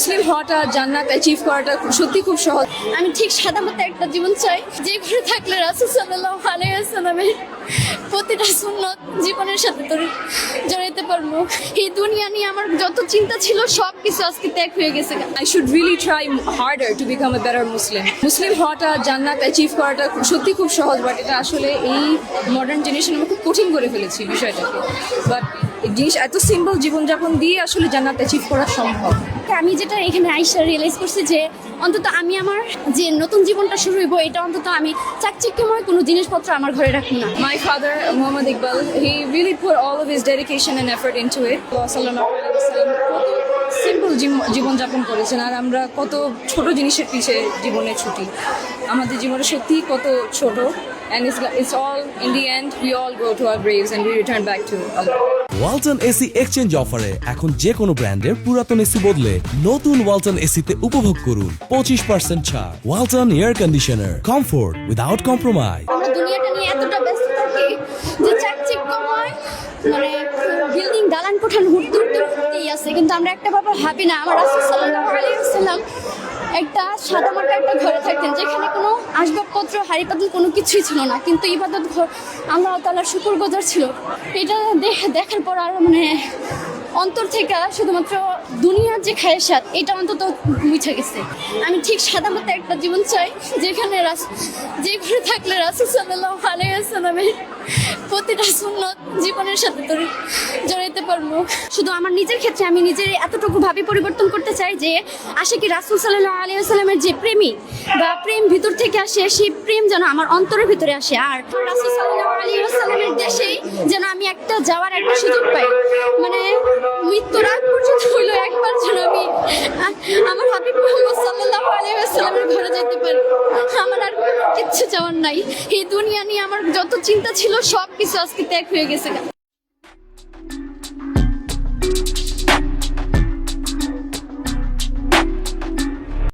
মুসলিম হওয়াটা জান্নাত অ্যাচিভ করাটা সত্যি খুব সহজ। আমি ঠিক সাদা মতো একটা জীবন চাই। যে ঘরে থাকলে রাসুল সাল্লাহ আলাইসালামের প্রতিটা সুন্নত জীবনের সাথে তোর জড়াইতে পারব এই দুনিয়া নিয়ে আমার যত চিন্তা ছিল সব কিছু আজকে ত্যাগ হয়ে গেছে। I should really try harder to become a better Muslim Muslim হওয়াটা জান্নাত অ্যাচিভ করাটা সত্যি খুব সহজ বাট এটা আসলে এই মডার্ন জেনারেশন আমি খুব কঠিন করে ফেলেছি বিষয়টাকে। বাট জিনিস এত সিম্পল জীবনযাপন দিয়ে আসলে জান্নাত অ্যাচিভ করা সম্ভব। আমি যেটা এখানে আইসা রিয়েলাইজ করছি যে অন্তত আমি আমার যে নতুন জীবনটা শুরু হইব এটা অন্তত আমি চাকচিক্যময় কোনো জিনিসপত্র আমার ঘরে রাখব না। My father, Muhammad Iqbal, he really put all of his dedication and effort into it. Simple জীবনযাপন করেছেন আর আমরা কত ছোট জিনিসের পিছে জীবনে ছুটি। আমাদের জীবনে সত্যি কত ছোট। And it's, it's all in the end we all go to our graves and we return back to Allah. Walton AC exchange অফারে এখন যে কোনো ব্র্যান্ডের পুরাতন এসি বদলে নতুন ওয়ালটন এসিতে উপভোগ করুন পঁচিশ পার্সেন্ট ছাড়। Walton air conditioner comfort without compromise আমরা দুনিয়াটা নিয়ে এতটা ব্যস্ত থাকি যে চাকচিক্যময় মানে বিল্ডিং দালান কোঠান হুড়তে হুড়তে হুড়তেই আছে। কিন্তু আমরা একটা ব্যাপার ভাবি না আমার রাসুল সাল্লাহ আলাইসাল্লাম একটা সাদা মাটা একটা ঘরে থাকতেন, যেখানে কোনো আসবাবপত্র হাড়ি পাতিল কোনো কিছুই ছিল না। কিন্তু ইবাদত ঘর আল্লাহ তাল্লাহ শুকুর গোজার ছিল। এটা দেখ- দেখার পর আর মানে অন্তর থেকে শুধুমাত্র দুনিয়ার যে খায়েসাত এটা অন্তত মুছে গেছে। আমি ঠিক সাদা মতো একটা জীবন চাই, যেখানে রাস, যে ঘরে থাকলে রাসুল সাল্লাহ আলাইসালামের প্রতিটা সুন্নত জীবনের সাথে তোর জড়াইতে পারব। শুধু আমার নিজের ক্ষেত্রে আমি নিজের এতটুকু ভাবে পরিবর্তন করতে চাই যে আসে কি রাসুল সাল্লাহ আলিয়াস্লামের যে প্রেমী বা প্রেম ভিতর থেকে আসে, সেই প্রেম যেন আমার অন্তরের ভিতরে আসে। আর রাসুল সাল্লাহ আলিয়াস্লামের দেশেই যেন আমি একটা যাওয়ার একটা সুযোগ পাই। মানে মৃত্যুর আগ পর্যন্ত হইল একবার যেন আমি আমার হাবিব মোহাম্মদ সাল্লাহ আলিয়াস্লামের ঘরে যেতে পারি। কিচ্ছু চাওয়ার নাই। এই দুনিয়া নিয়ে আমার যত চিন্তা ছিল সব কিছু আজকে ত্যাগ হয়ে গেছে।